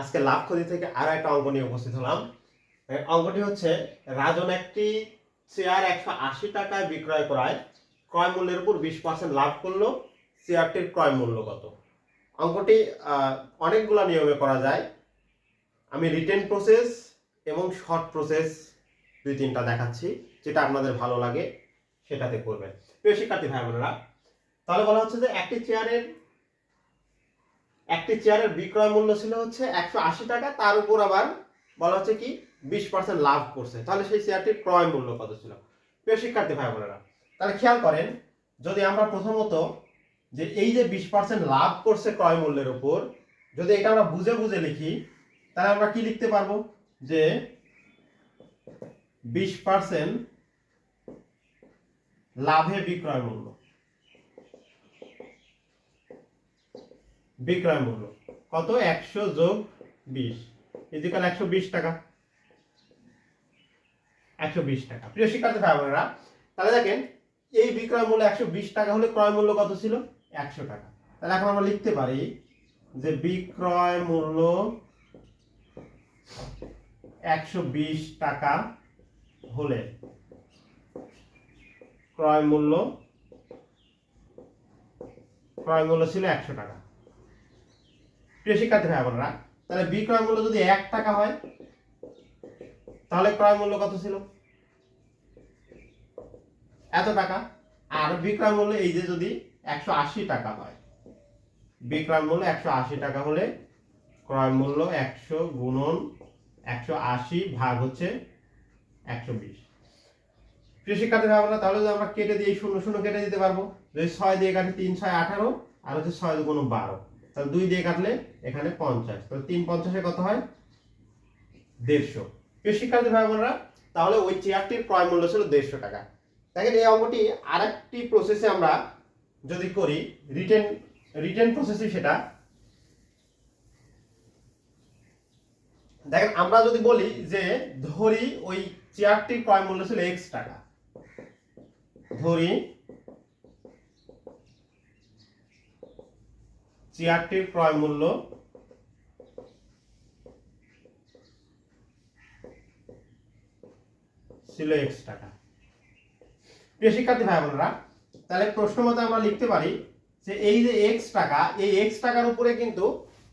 আজকে লাভ ক্ষতি থেকে আরও একটা অঙ্ক নিয়ে উপস্থিত হলাম। অঙ্কটি হচ্ছে, রাজন একটি শেয়ার একশো আশি টাকায় বিক্রয় করায়, ক্রয় মূল্যের উপর বিশ পার্সেন্ট লাভ করল শেয়ারটির ক্রয় মূল্য কত? অঙ্কটি অনেকগুলো নিয়মে করা যায়। আমি রিটেন প্রসেস এবং শর্ট প্রসেস দুই তিনটা দেখাচ্ছি, যেটা আপনাদের ভালো লাগে, সেটাতে করবেন। প্রিয় শিক্ষার্থী ভাই বোনেরা তাহলে বলা হচ্ছে যে একটি চেয়ারের একটি চেয়ারের বিক্রয় মূল্য ছিল হচ্ছে একশো আশি টাকা, তার উপর আবার বলা হচ্ছে কি বিশ পার্সেন্ট লাভ করছে। তাহলে সেই চেয়ারটির ক্রয় মূল্য কত ছিল? প্রিয় শিক্ষার্থী ভাই বোনেরা, তাহলে খেয়াল করেন, যদি আমরা প্রথমত যে এই যে বিশ পার্সেন্ট লাভ করছে ক্রয় মূল্যের উপর, যদি এটা আমরা বুঝে বুঝে লিখি, তাহলে আমরা কি লিখতে পারব? যে বিশ পার্সেন্ট লাভে বিক্রয় মূল্য। বিক্রয় মূল্য। কত? একশো যোগ বিশ। ইজিকাল একশো বিশ টাকা। একশো বিশ টাকা। প্রিয় শিক্ষার্থী ভাই বোনেরা তাহলে দেখেন, এই বিক্রয় মূল্য একশো বিশ টাকা হলে ক্রয় মূল্য কত ছিল? একশো টাকা। তাহলে এখন আমরা লিখতে পারি যে বিক্রয় মূল্য একশো বিশ টাকা হলে ক্রয় মূল্য ক্রয় মূল্য ছিল একশো টাকা। প্রিয় শিক্ষার্থী ভাই বোনেরা, তাহলে বিক্রয় মূল্য যদি এক টাকা হয়, তাহলে ক্রয় মূল্য কত ছিল? এত টাকা। আর বিক্রয় মূল্য এই যে যদি একশো আশি টাকা হয় বিক্রয় মূল্য একশো আশি টাকা হলে ক্রয় মূল্য একশো গুণন একশো আশি ভাগ হচ্ছে একশো বিশ। প্রিয় শিক্ষার্থী ভাবনা তাহলে যদি আমরা কেটে দিয়ে শূন্য শূন্য কেটে দিতে পারব। যদি ছয় দিয়ে কাটে তিন, ছয় আঠারো, আর হচ্ছে ছয় দুগুণ বারো। তাহলে দুই দিয়ে কাটলে এখানে পঞ্চাশ। তাহলে তিন পঞ্চাশে কত হয়? দেড়শো। প্রিয় শিক্ষার্থী ভাই বোনেরা তাহলে ওই চেয়ারটির ক্রয় মূল্য ছিল দেড়শো টাকা। দেখেন এই অঙ্কটি আরেকটি প্রসেসে আমরা যদি করি রিটেন রিটেন প্রসেসে সেটা। দেখেন, আমরা যদি বলি যে ধরি ওই চেয়ারটির ক্রয় মূল্য ছিল এক্স টাকা। ধরি চেয়ারটির ক্রয় মূল্য ছিল এক্স টাকা। প্রিয় শিক্ষার্থী ভাই বোনেরা তাহলে প্রশ্ন মতো আমরা লিখতে পারি যে এই যে এক্স টাকা, এই এক্স টাকার উপরে কিন্তু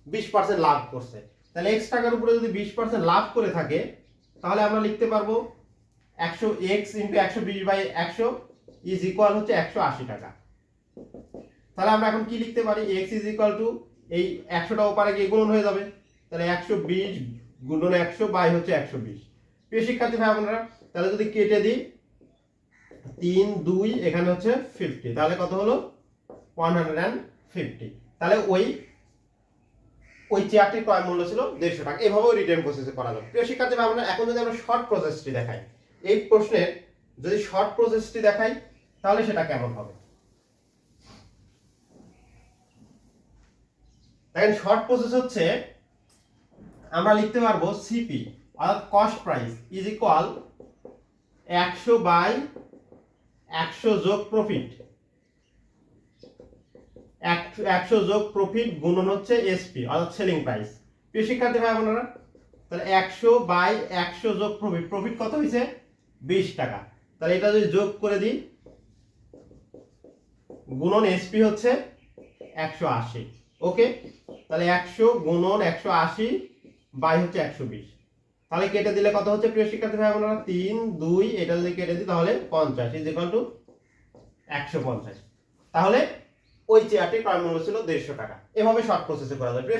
বিশ পার্সেন্ট লাভ করছে। তাহলে এক্স টাকার উপরে যদি বিশ পার্সেন্ট লাভ করে থাকে, তাহলে আমরা লিখতে পারব একশো এক্স ইন্টু একশো বিশ বাই একশো ইজ ইকুয়াল হচ্ছে একশো আশি টাকা। তাহলে আমরা এখন কি লিখতে পারি? এক্স ইজ ইকুয়াল টু এই একশোটা ওপারে গিয়ে গুণন হয়ে যাবে। তাহলে একশো বিশ গুণন একশো বাই হচ্ছে একশো বিশ। প্রিয় শিক্ষার্থী ভাই, বোনেরা, তাহলে যদি কেটে দিই, তিন, দুই, এখানে হচ্ছে ফিফটি তাহলে কত হলো? ওয়ান হান্ড্রেড অ্যান্ড ফিফটি তাহলে ওই ওই চেয়ারটির ক্রয় মূল্য ছিল দেড়শো টাকা। এভাবেও রিটার্ন প্রসেসে করা যাবে। প্রিয় শিক্ষার্থী ভাবনা এখন যদি আমরা শর্ট প্রসেসটি দেখাই, এই প্রশ্নের যদি শর্ট প্রসেসটি দেখাই, তাহলে সেটা কেমন হবে? দেখেন শর্ট প্রসেস হচ্ছে আমরা লিখতে পারব সিপি অর্থাৎ কস্ট প্রাইস ইজ ইকুয়াল একশো বাই একশো যোগ প্রফিট একশো যোগ প্রফিট গুণন হচ্ছে এসপি অর্থাৎ সেলিং প্রাইস প্রিয় শিক্ষার্থী ভাই আপনারা তাহলে একশো বাই একশো যোগ প্রফিট প্রফিট কত হয়েছে? বিশ টাকা। তাহলে এটা যদি যোগ করে দিই, গুণন এসপি হচ্ছে একশো আশি। ওকে? তাহলে একশো গুণন একশো আশি বাই হচ্ছে একশো বিশ। তাহলে কেটে দিলে কত হচ্ছে প্রিয় শিক্ষার্থী ভাই বোনেরা? তিন, দুই, এটা যদি কেটে দিই তাহলে পঞ্চাশ। ইজ একশো পঞ্চাশ। তাহলে ওই চেয়ারটির ক্রয় মূল্য ছিল দেড়শো টাকা। এভাবে শর্ট প্রসেসে করা যায়। প্রিয়